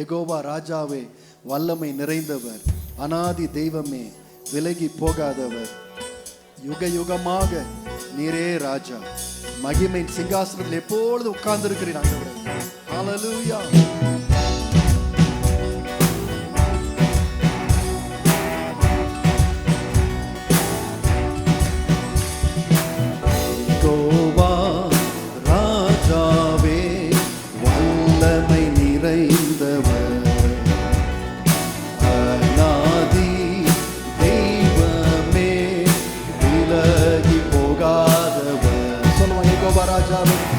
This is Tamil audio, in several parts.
எகோவா ராஜாவே வல்லமை நிறைந்தவர். அனாதி தெய்வமே விலகி போகாதவர். யுக யுகமாக நீரே ராஜா. மகிமையின் சிங்காசனத்தில் எப்பொழுது உட்கார்ந்து இருக்கிறீர் ஆண்டவரே para allá.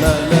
la la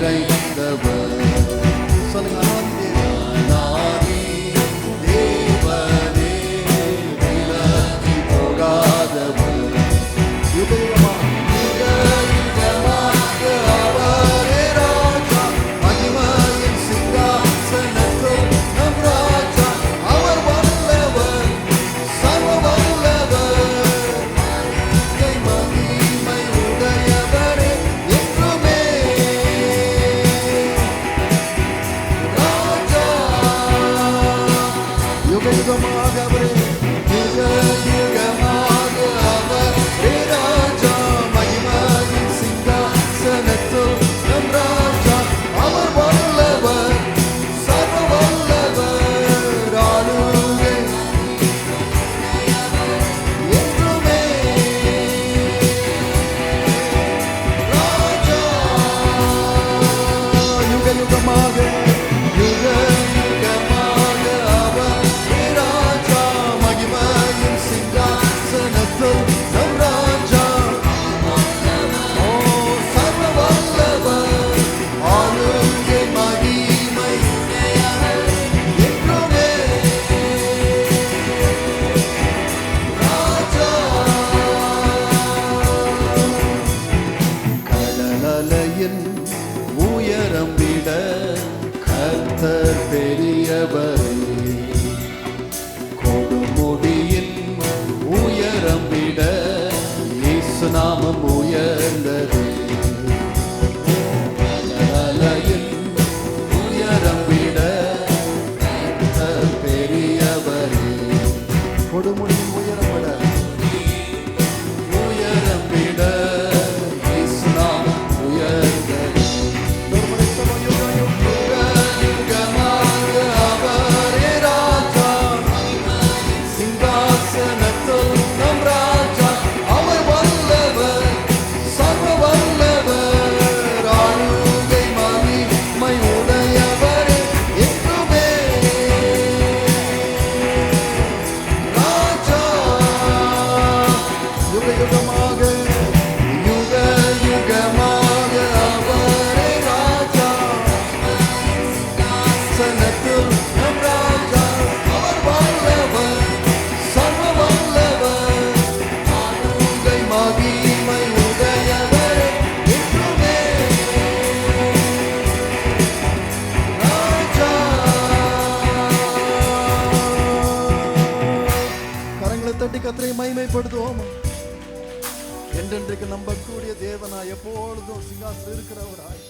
it ain't the world. never கத்தரை மைமைப்படுத்துவோம் என்றென்றைக்கு நம்பக்கூடிய தேவனா எப்பொழுதும் சிங்காசனம் இருக்கிறவராய்.